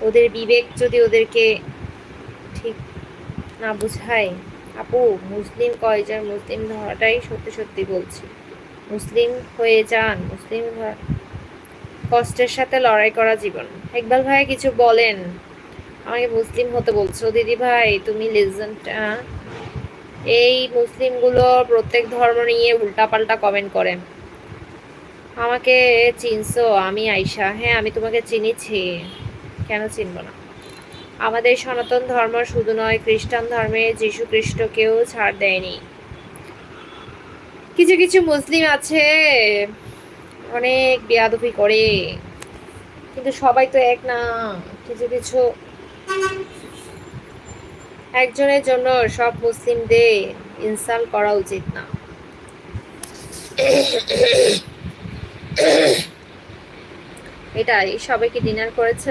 ওদের বিবেক যদি ওদেরকে ঠিক না বুঝায়, আপু, মুসলিম কয় কয়জন? মুসলিম ধরাটাই সত্যি সত্যি বলছি। মুসলিম হয়ে যান, মুসলিম কষ্টের সাথে লড়াই করা জীবন। ইকবাল ভাই কিছু বলেন? আমাকে মুসলিম হতে বলছো। দিদি ভাই, তুমি লেজেন্ডটা। এই মুসলিমগুলো প্রত্যেক ধর্ম নিয়ে উল্টাপাল্টা কমেন্ট করে। আমাকে চিনছো, আমি আয়শা। হ্যাঁ আমি তোমাকে চিনিছি। কেন চিনব না? আমাদের সনাতন ধর্ম শুধু নয়, খ্রিস্টান ধর্মে যীশু খ্রিস্টকেও ছাড় দেয়নি। কিছু কিছু মুসলিম আছে, অনেক বেয়াদবি করে, কিন্তু সবাই তো এক না, কিছু কিছু। একজনের জন্য সব মুসলিমদের ইনসাল করা উচিত না। এটাই, সবাই কি ডিনার করেছ?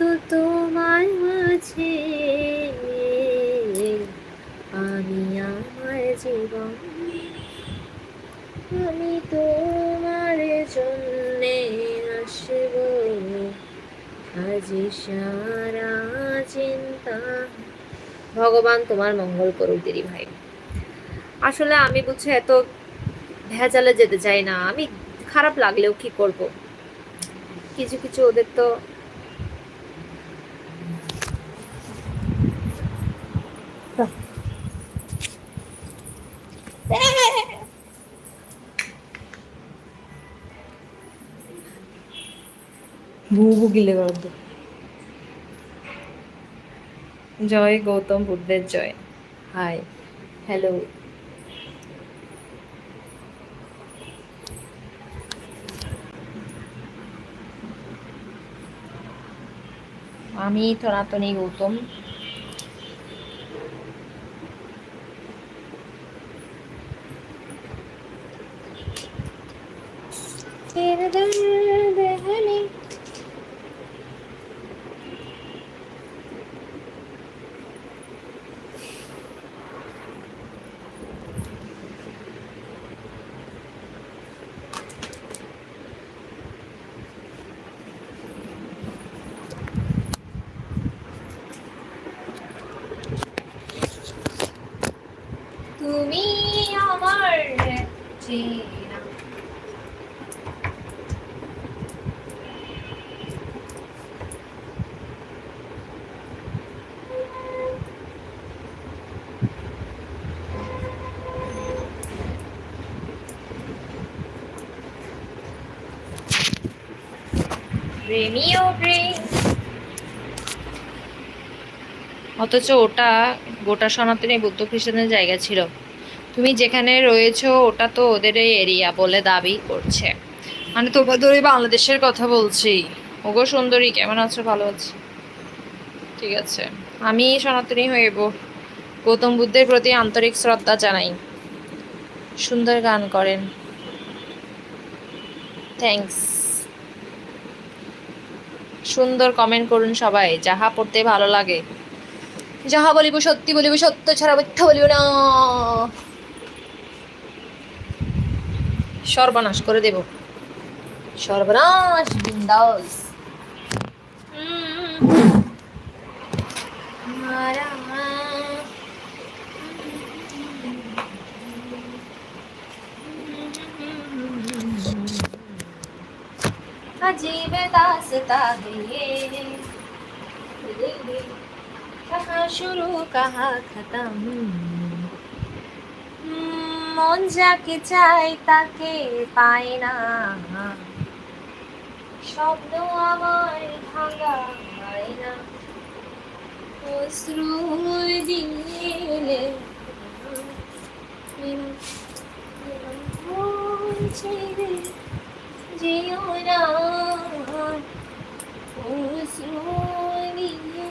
হয়তো তোমার মাঝে আমি আমার জীবন। আমি তোমার জন্যে আসব। আজ সারা চিন্তা। ভগবান তোমার মঙ্গল করুক দিদি ভাই। আসলে আমি বুঝছ এত ভেজালে যেতে চাই না। আমি খারাপ লাগলেও কি করব? কিছু কিছু ওদের তো ভুবু গিলে করদ জয় গৌতম বুদ্ধের জয় হাই হ্যালো আমি সনাতনী গৌতম। Bir derde hani. তুমি আমার যে প্রেম অথচ ওটা গোটা সনাতনী বুদ্ধ খ্রিস্টানের জায়গা ছিল। তুমি যেখানে রয়েছো, ওটা তো ওদের এরিয়া বলে দাবি করছে। মানে তোমাদের ওই বাংলাদেশের কথা বলছি। ওগো সুন্দরী, কেমন আছো? ভালো আছি। ঠিক আছে। আমি সনাতনী হইব গৌতম বুদ্ধের প্রতি আন্তরিক শ্রদ্ধা জানাই। সুন্দর গান করেন। থ্যাঙ্কস সুন্দর কমেন্ট করুন সবাই, যাহা পড়তে ভালো লাগে। যাহা বলিব সত্যি বলিব সত্য ছাড়া মিথ্যা বলিব না। সর্বনাশ করে দেব। সর্বনাশ, বিন্দাস। अजीब दासता है ये कहाँ শুরু কাহা খতম মন যাকে চাই তাকে পায় না শব্দ আমার ভাঙা হয় না অশ্রু দিলে ছেড়ে যেও না অশ্রু দিয়ে